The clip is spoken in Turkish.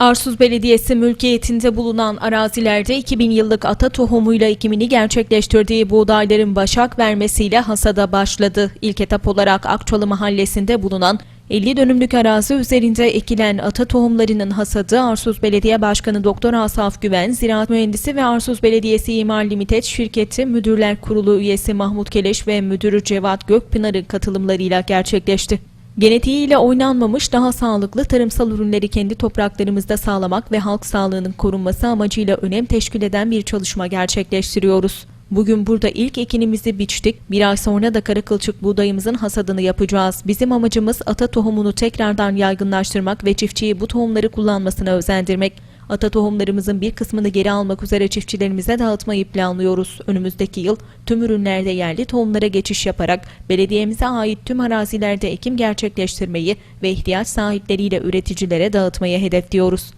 Arsuz Belediyesi mülkiyetinde bulunan arazilerde 2000 yıllık ata tohumuyla ekimini gerçekleştirdiği buğdayların başak vermesiyle hasada başladı. İlk etap olarak Akçalı mahallesinde bulunan 50 dönümlük arazi üzerinde ekilen ata tohumlarının hasadı Arsuz Belediye Başkanı Doktor Asaf Güven, Ziraat Mühendisi ve Arsuz Belediyesi İmar Limited Şirketi Müdürler Kurulu üyesi Mahmut Keleş ve Müdürü Cevat Gökpınar'ın katılımlarıyla gerçekleşti. Genetiğiyle oynanmamış daha sağlıklı tarımsal ürünleri kendi topraklarımızda sağlamak ve halk sağlığının korunması amacıyla önem teşkil eden bir çalışma gerçekleştiriyoruz. Bugün burada ilk ekinimizi biçtik. Bir ay sonra da kara kılçık buğdayımızın hasadını yapacağız. Bizim amacımız ata tohumunu tekrardan yaygınlaştırmak ve çiftçiyi bu tohumları kullanmasına özendirmek. Ata tohumlarımızın bir kısmını geri almak üzere çiftçilerimize dağıtmayı planlıyoruz. Önümüzdeki yıl tüm ürünlerde yerli tohumlara geçiş yaparak belediyemize ait tüm arazilerde ekim gerçekleştirmeyi ve ihtiyaç sahipleriyle üreticilere dağıtmayı hedefliyoruz.